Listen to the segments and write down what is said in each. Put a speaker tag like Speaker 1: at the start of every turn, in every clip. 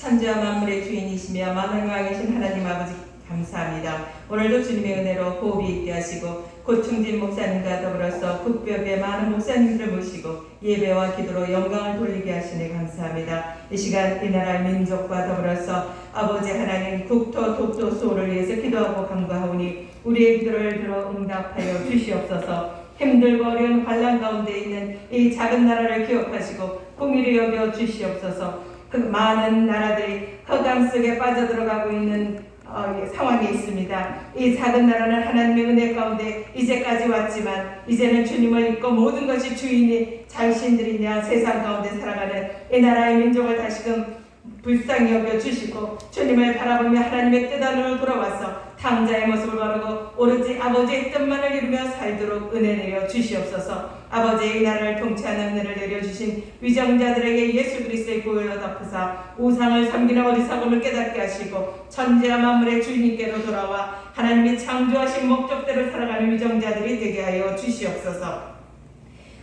Speaker 1: 천지와 만물의 주인이시며 만왕왕이신 하나님 아버지 감사합니다. 오늘도 주님의 은혜로 호흡이 있게 하시고 고충진 목사님과 더불어서 국벽의 많은 목사님들을 모시고 예배와 기도로 영광을 돌리게 하시니 감사합니다. 이 시간 이 나라 민족과 더불어서 아버지 하나님 국토 독도 수호를 위해서 기도하고 간구하오니 우리의 기도를 들어 응답하여 주시옵소서. 힘들고 어려운 환란 가운데 있는 이 작은 나라를 기억하시고 공의를 여겨 주시옵소서. 그 많은 나라들이 허감 속에 빠져들어가고 있는 어, 예, 상황이 있습니다. 이 작은 나라는 하나님의 은혜 가운데 이제까지 왔지만 이제는 주님을 믿고 모든 것이 주인이 자신들이냐 세상 가운데 살아가는 이 나라의 민족을 다시금 불쌍히 여겨 주시고 주님을 바라보며 하나님의 뜻 안으로 돌아와서 탕자의 모습을 바르고 오로지 아버지의 뜻만을 이루며 살도록 은혜 내려 주시옵소서. 아버지의 이 나라를 통치하는 은혜를 내려 주신 위정자들에게 예수 그리스도의 보혈로 덮으사 우상을 섬기는 어리석음을 깨닫게 하시고 천지와 만물의 주인님께로 돌아와 하나님이 창조하신 목적대로 살아가는 위정자들이 되게 하여 주시옵소서.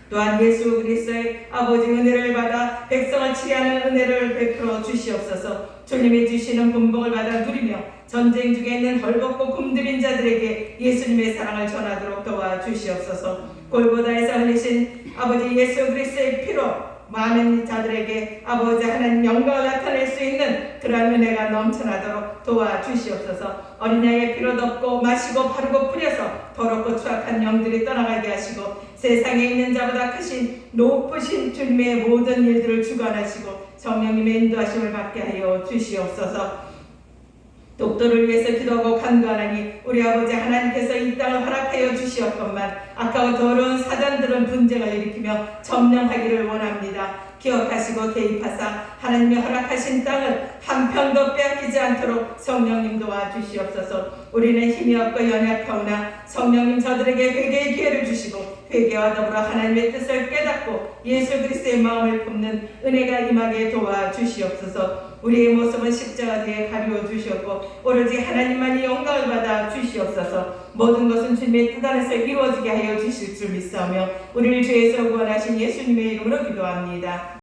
Speaker 1: 또한 예수 그리스도의 아버지 은혜를 받아 백성을 치리하는 은혜를 베풀어 주시옵소서. 주님이 주시는 분복을 받아 누리며 전쟁 중에 있는 헐벗고 굶주린 자들에게 예수님의 사랑을 전하도록 도와 주시옵소서. 골고다에서 흘리신 아버지 예수 그리스도의 피로 많은 자들에게 아버지 하나님 영광을 나타낼 수 있는 그러한 은혜가 넘쳐나도록 도와 주시옵소서. 어린아이의 피로 덮고 마시고 바르고 뿌려서 더럽고 추악한 영들이 떠나가게 하시고 세상에 있는 자보다 크신 높으신 주님의 모든 일들을 주관하시고 성령님의 인도하심을 받게 하여 주시옵소서. 독도를 위해서 기도하고 간구하나니 우리 아버지 하나님께서 이 땅을 허락하여 주시었건만 아까워 더러운 사단들은 분쟁을 일으키며 점령하기를 원합니다. 기억하시고 개입하사 하나님이 허락하신 땅을 한 편도 빼앗기지 않도록 성령님 도와주시옵소서. 우리는 힘이 없고 연약하오나 성령님 저들에게 회개의 기회를 주시고 회개와 더불어 하나님의 뜻을 깨닫고 예수 그리스도의 마음을 품는 은혜가 임하게 도와 주시옵소서. 우리의 모습은 십자가 뒤에 가리워 주시옵고 오로지 하나님만이 영광을 받아 주시옵소서. 모든 것은 주님의 뜻 안에서 이루어지게 하여 주실 줄 믿사오며 우리를 죄에서 구원하신 예수님의 이름으로 기도합니다.